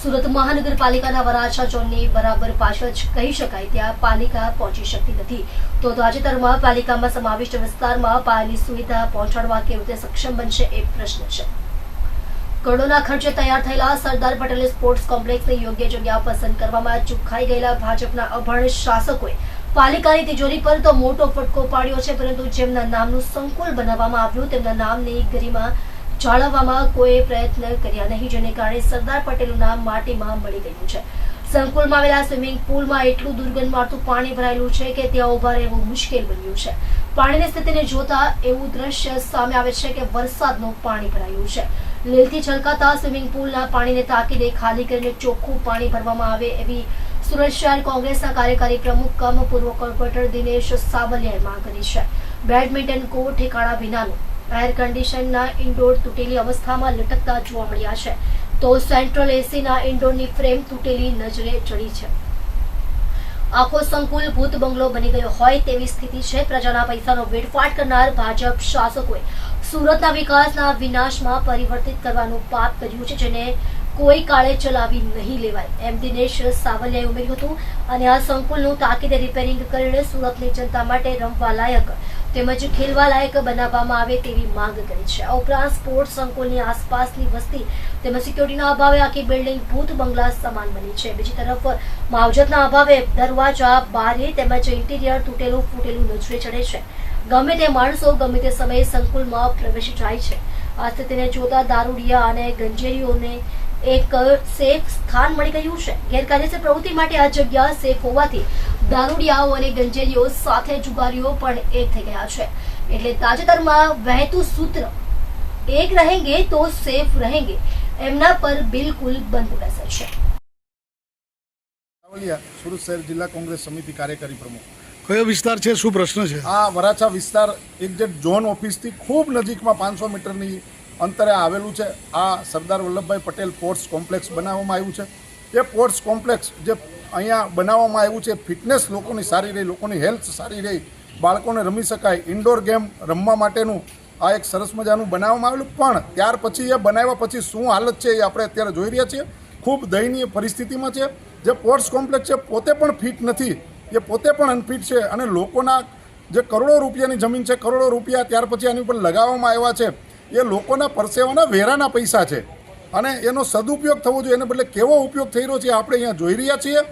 સુરત મહાનગરપાલિકાના વરાછા ઝોનની બરાબર પાછળ કહી શકાય ત્યાં પાલિકા પહોંચી શકતી નથી. તો તાજેતરમાં પાલિકામાં સમાવિષ્ટ વિસ્તારમાં પાયાની સુવિધા પહોંચાડવા કેવી રીતે સક્ષમ બનશે એ પ્રશ્ન છે. કરોડોના ખર્ચે તૈયાર થયેલા સરદાર પટેલ સ્પોર્ટ્સ કોમ્પ્લેક્સની યોગ્ય જગ્યા પસંદ કરવામાં ચૂકાઈ ગયેલા ભાજપના અભણ શાસકોએ પાલિકાની તિજોરી પર તો મોટો ફટકો પાડ્યો છે, પરંતુ જેમના નામનું સંકુલ બનાવવામાં આવ્યું, તેમના નામની ગરિમા જાળવવામાં કોઈ પ્રયત્ન કર્યા નહીં, જેને કારણે સરદાર પટેલનું નામ માટીમાં મળી ગયું છે. સંકુલમાં આવેલા સ્વિમિંગ પુલમાં એટલું દુર્ગંધ મારતું પાણી ભરાયેલું છે કે ત્યાં ઊભા રહેવું મુશ્કેલ બન્યું છે. પાણીની સ્થિતિને જોતા એવું દ્રશ્ય સામે આવે છે કે વરસાદનું પાણી ભરાયું છે. લીલથી છલકાતા સ્વિમિંગ પુલના પાણીને તાકીદે ખાલી કરીને ચોખ્ખું પાણી ભરવામાં આવે એવી સુરત શહેર કોંગ્રેસના કાર્યકારી પ્રમુખ કમ પૂર્વ કોર્પોરેટર દિનેશ સાવલિયાએ માંગ કરી છે. બેડમિન્ટન કોર્ટ ઠેકાણા વિનાનું એર કન્ડિશનના ઇન્ડોર તૂટેલી અવસ્થામાં લટકતા જોવા મળ્યા છે. તો સેન્ટ્રલ એસીના ઇન્ડોરની ફ્રેમ તૂટેલી નજરે ચડી છે. આખો સંકુલ ભૂત બંગલો બની ગયો હોય તેવી સ્થિતિ છે. પ્રજાના પૈસાનો વેડફાટ કરનાર ભાજપ શાસકોએ સુરતના વિકાસના વિનાશમાં પરિવર્તિત કરવાનું પાપ કર્યું છે, જેને કોઈ કાળે ચલાવી નહીં લેવાય. એમ દિનેશ સાવલિયાએ ઉમેર્યું હતું. અને આ સંકુલનું તાકીદે રિપેરિંગ કરીને સુરતની જનતા માટે રમવા લાયક તેમજ ખેલવા લાયક બનાવવામાં આવે તેવી માંગ કરી છે. આ ઉપરાંત સ્પોર્ટ્સ સંકુલની આસપાસની વસ્તી તેમજ સિક્યોરિટીના અભાવે આખી બિલ્ડિંગ ભૂત બંગલા સમાન બની છે. બીજી તરફ, માવજતના અભાવે દરવાજા, બારી તેમજ ઇન્ટિરિયર તૂટેલું ફૂટેલું નજરે ચડે છે. ગમે તે માણસો ગમે તે સમયે સંકુલમાં પ્રવેશી જાય છે. આ સ્થિતિને જોતા દારૂડિયા અને ગંજેરીઓને એક સેફ સ્થાન મળી ગયું છે. ગેરકાયદેસર પ્રવૃત્તિ માટે આ જગ્યા સેફ હોવાથી દારૂડિયાઓ અને ગંજેરીઓ સાથે જુગારીઓ પણ એક થઈ ગયા છે. એટલે તાજેતરમાં વહેતું સૂત્ર એક રહેંગે તો સેફ રહેંગે એમના પર બિલકુલ બંધ રહેશે છે. સુરત શહેર જિલ્લા કોંગ્રેસ સમિતિ કાર્યકારી પ્રમુખ. કયો વિસ્તાર છે? શું પ્રશ્ન છે? આ વરાછા વિસ્તાર એક્ઝેક્ટ ઝોન ઓફિસથી ખૂબ નજીકમાં પાંચસો મીટરની અંતરે આવેલું છે. આ સરદાર વલ્લભભાઈ પટેલ પોર્ટ્સ કોમ્પ્લેક્સ બનાવવામાં આવ્યું છે. એ પોર્ટ્સ કોમ્પ્લેક્સ જે અહીંયા બનાવવામાં આવ્યું છે, ફિટનેસ લોકોની સારી રહી, લોકોની હેલ્થ સારી રહી, બાળકોને રમી શકાય, ઇન્ડોર ગેમ રમવા માટેનું આ એક સરસ મજાનું બનાવવામાં આવેલું. પણ ત્યાર પછી એ બનાવ્યા પછી શું હાલત છે એ આપણે અત્યારે જોઈ રહ્યા છીએ. ખૂબ દયનીય પરિસ્થિતિમાં છે. જે પોર્ટ્સ કોમ્પ્લેક્સ છે, પોતે પણ ફિટ નથી. એ પોતે પણ અનફિટ છે અને લોકોના જે કરોડો રૂપિયાની જમીન છે, કરોડો રૂપિયા ત્યાર પછી આની ઉપર લગાવવામાં આવ્યા છે. એ લોકોના પરસેવાના વેરાના પૈસા છે. અને એનો સદુપયોગ થવો જોઈએ. એને બદલે કેવો ઉપયોગ થઈ રહ્યો છે આપણે અહીંયા જોઈ રહ્યા છીએ.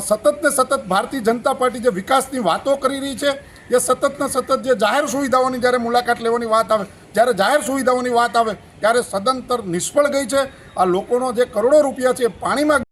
સતત ને સતત ભારતીય જનતા પાર્ટી જે વિકાસની વાતો કરી રહી છે, એ સતત ને સતત જે જાહેર સુવિધાઓની જ્યારે મુલાકાત લેવાની વાત આવે, જ્યારે જાહેર સુવિધાઓની વાત આવે, ત્યારે સદંતર નિષ્ફળ ગઈ છે. આ લોકોનો જે કરોડો રૂપિયા છે એ પાણીમાં